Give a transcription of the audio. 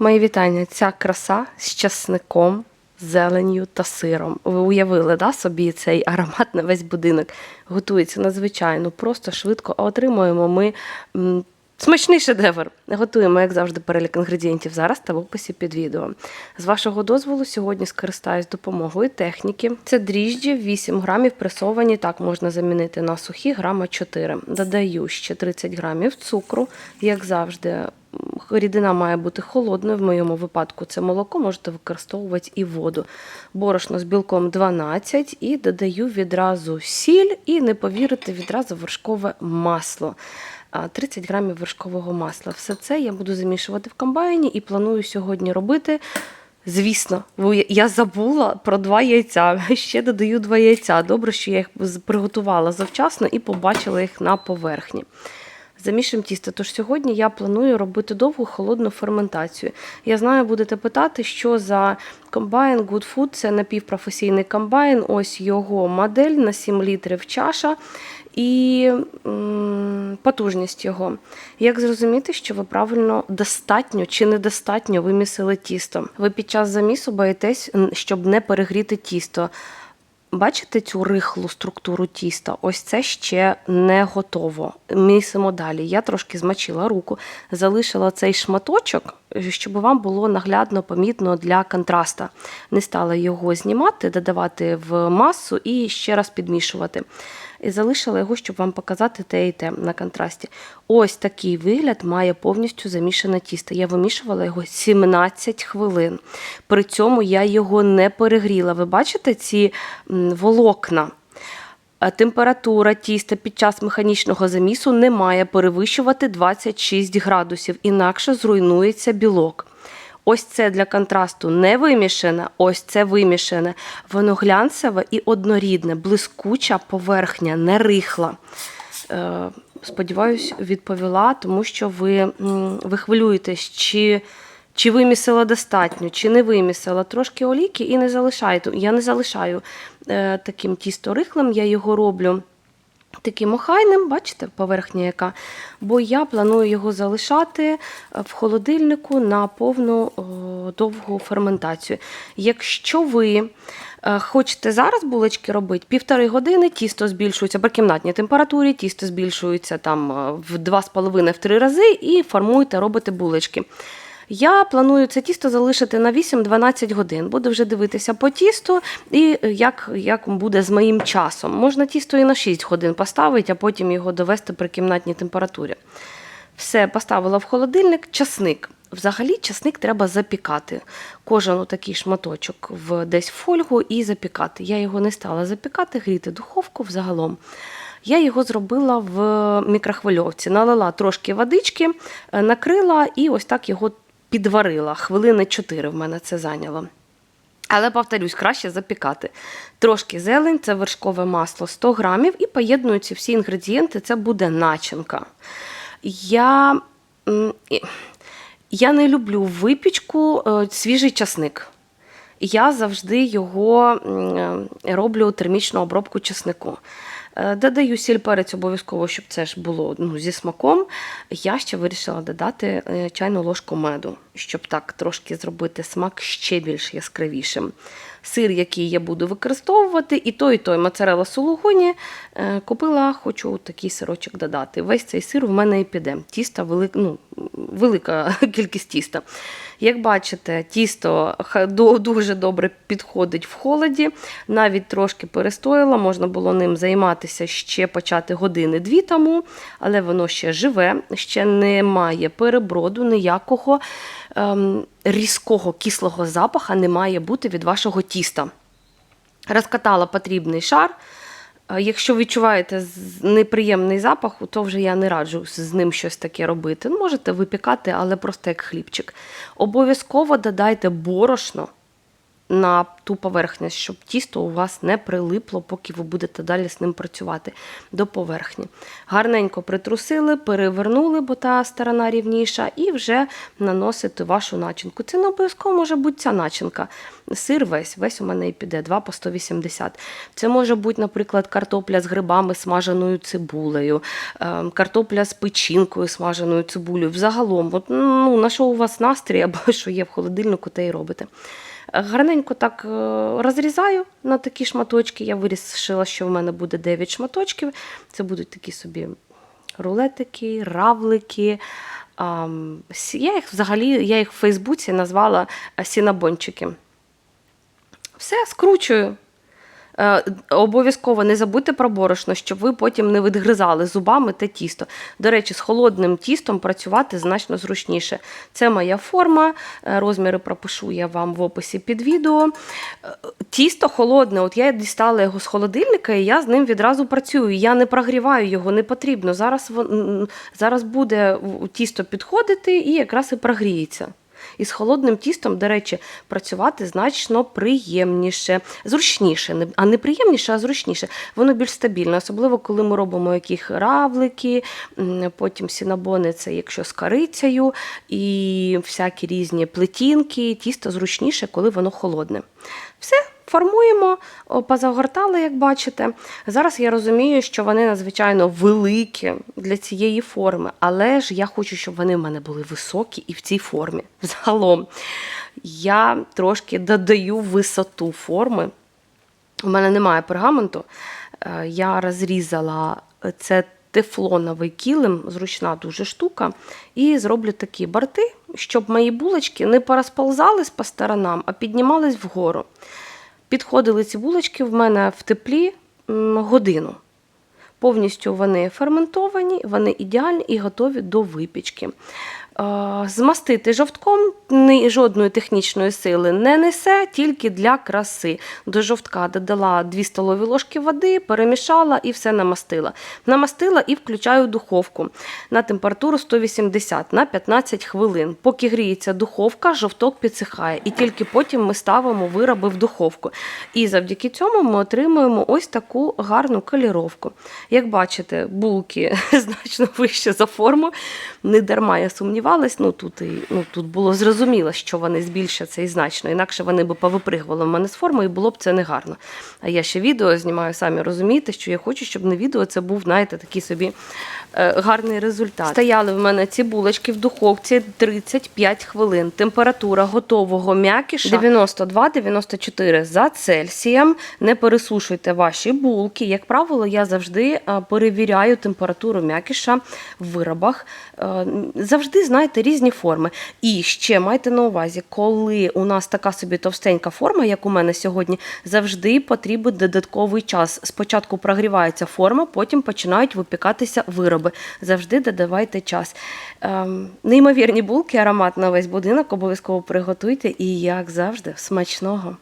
Мої вітання. Ця краса з часником, зеленню та сиром. Ви уявили да, собі цей аромат на весь будинок. Готується надзвичайно, просто швидко, а отримуємо ми м, смачний шедевр. Готуємо, як завжди, перелік інгредієнтів зараз та в описі під відео. З вашого дозволу сьогодні скористаюсь допомогою техніки. Це дріжджі 8 грамів пресовані, так можна замінити на сухі, грама 4. Додаю ще 30 грамів цукру, як завжди. Рідина має бути холодною, в моєму випадку це молоко, можете використовувати і воду. Борошно з білком 12 і додаю відразу сіль і, не повірите, відразу вершкове масло. 30 грамів вершкового масла. Все це я буду замішувати в комбайні і планую сьогодні робити. Звісно, я забула про два яйця. Ще додаю два яйця. Добре, що я їх приготувала завчасно і побачила їх на поверхні. Замішуємо тісто. Тож сьогодні я планую робити довгу холодну ферментацію. Я знаю, будете питати, що за комбайн Good Food це напівпрофесійний комбайн. Ось його модель на 7 літрів чаша і потужність його. Як зрозуміти, що ви правильно достатньо чи недостатньо вимісили тісто? Ви під час замісу боїтесь, щоб не перегріти тісто. Бачите цю рихлу структуру тіста? Ось це ще не готово. Місимо далі. Я трошки змочила руку, залишила цей шматочок, щоб вам було наглядно помітно для контраста. Не стала його знімати, додавати в масу і ще раз підмішувати. І залишила його, щоб вам показати те і те на контрасті. Ось такий вигляд має повністю замішане тісто. Я вимішувала його 17 хвилин. При цьому я його не перегріла. Ви бачите ці волокна? Температура тіста під час механічного замісу не має перевищувати 26 градусів, інакше зруйнується білок. Ось це для контрасту не вимішане, ось це вимішане. Воно глянцеве і однорідне, блискуча поверхня, не рихла. Е, Сподіваюсь, відповіла, тому що ви, ви хвилюєтесь, чи, чи вимісила достатньо, чи не вимісила. Трошки олійки і не залишайте. Я не залишаю е, таким тісто рихлим, я його роблю таким охайним, бачите, поверхня яка. Бо я планую його залишати е, в холодильнику на повну о, довгу ферментацію. Якщо ви е, хочете зараз булочки робити, півтори години тісто збільшується при кімнатній температурі, тісто збільшується там е, в 2,5-3 рази і формуєте, робите булочки. Я планую це тісто залишити на 8-12 годин. Буду вже дивитися по тісту і як, як буде з моїм часом. Можна тісто і на 6 годин поставити, а потім його довести при кімнатній температурі. Все, поставила в холодильник, часник. Взагалі, часник треба запікати. Кожен такий шматочок в десь в фольгу і запікати. Я його не стала запікати, гріти духовку взагалом. Я його зробила в мікрохвильовці. Налила трошки водички, е, накрила і ось так його підварила. Хвилини 4 в мене це зайняло. Але, повторюсь, краще запікати. Трошки зелень, це вершкове масло 100 грамів, і поєдную ці всі інгредієнти, це буде начинка. Я, я не люблю випічку е, свіжий часник. Я завжди його е, роблю термічну обробку часнику. Е, Додаю сіль перець обов'язково, щоб це ж було ну, зі смаком. Я ще вирішила додати е, чайну ложку меду, щоб так трошки зробити смак ще більш яскравішим. Сир, який я буду використовувати, і той, і той моцарелла сулугуні е, купила, хочу такий сирочок додати. Весь цей сир в мене і піде. Тіста велик, ну, велика кількість тіста. Як бачите, тісто дуже добре підходить в холоді, навіть трошки перестояло, можна було ним займатися ще почати години-дві тому, але воно ще живе, ще не має переброду ніякого ем, різкого кислого запаха не має бути від вашого тіста. Розкатала потрібний шар. Е, Якщо відчуваєте неприємний запах, то вже я не раджу з ним щось таке робити. Ну, можете випікати, але просто як хлібчик. Обов'язково додайте борошно на ту поверхність, щоб тісто у вас не прилипло, поки ви будете далі з ним працювати до поверхні. Гарненько притрусили, перевернули, бо та сторона рівніша, і вже наносити вашу начинку. Це не обов'язково може бути ця начинка. Сир весь, весь у мене і піде, 2 по 180. Це може бути, наприклад, картопля з грибами, смаженою цибулею, ем, картопля з печінкою, смаженою цибулею. Взагалом, от, ну, на що у вас настрій або що є в холодильнику, те й робите. Гарненько так е, розрізаю на такі шматочки. Я вирішила, що в мене буде 9 шматочків. Це будуть такі собі рулетики, равлики. Я їх взагалі я їх в Фейсбуці назвала е, сінабончики. Все, скручую. Е, Обов'язково не забудьте про борошно, щоб ви потім не відгризали зубами те тісто. До речі, з холодним тістом працювати значно зручніше. Це моя форма. е, Розміри пропишу я вам в описі під відео. Е, Тісто холодне, от я дістала його з холодильника, і я з ним відразу працюю. Я не прогріваю його, не потрібно. Зараз, зараз буде тісто підходити і якраз і прогріється. І з холодним тістом, до речі, працювати значно приємніше, зручніше, а не приємніше, а зручніше. Воно більш стабільне, особливо коли ми робимо яких равлики, потім сінабони, це якщо з корицею, і всякі різні плетінки. Тісто зручніше, коли воно холодне. Все, формуємо, позагортали, як бачите. Зараз я розумію, що вони надзвичайно великі для цієї форми, але ж я хочу, щоб вони в мене були високі і в цій формі. Взагалом я трошки додаю висоту форми. У мене немає пергаменту. Е, Я розрізала це тефлоновий килим, зручна дуже штука. І зроблю такі борти, щоб мої булочки не порозползались по сторонам, а піднімались вгору. Підходили ці булочки в мене в теплі годину. Повністю вони ферментовані, вони ідеальні і готові до випічки. Змастити жовтком жодної технічної сили не несе, тільки для краси. До жовтка додала 2 столові ложки води, перемішала і все намастила. Намастила і включаю духовку на температуру 180 на 15 хвилин. Поки гріється духовка, жовток підсихає, і тільки потім ми ставимо вироби в духовку. І завдяки цьому ми отримуємо ось таку гарну каліровку. Як бачите, булки значно вище за форму. Не дарма я сумнівалась. Ну тут і ну тут було зрозуміло, що вони збільшаться і значно. Інакше вони б повипригували в мене з форми, і було б це негарно. А я ще відео знімаю, самі розумієте, що я хочу, щоб на відео це був, знаєте, такий собі е, гарний результат. Стояли в мене ці булочки в духовці 35 хвилин. Температура готового м'якіша 92-94 за Цельсієм. Не пересушуйте ваші булки. Як правило, я завжди е, перевіряю температуру м'якіша в виробах. Е, Завжди знаєте різні форми. І ще майте на увазі, коли у нас така собі товстенька форма, як у мене сьогодні, завжди потрібен додатковий час. Спочатку прогрівається форма, потім починають випікатися вироби. Завжди додавайте час. Ем, неймовірні булки, аромат на весь будинок обов'язково приготуйте і, як завжди, смачного.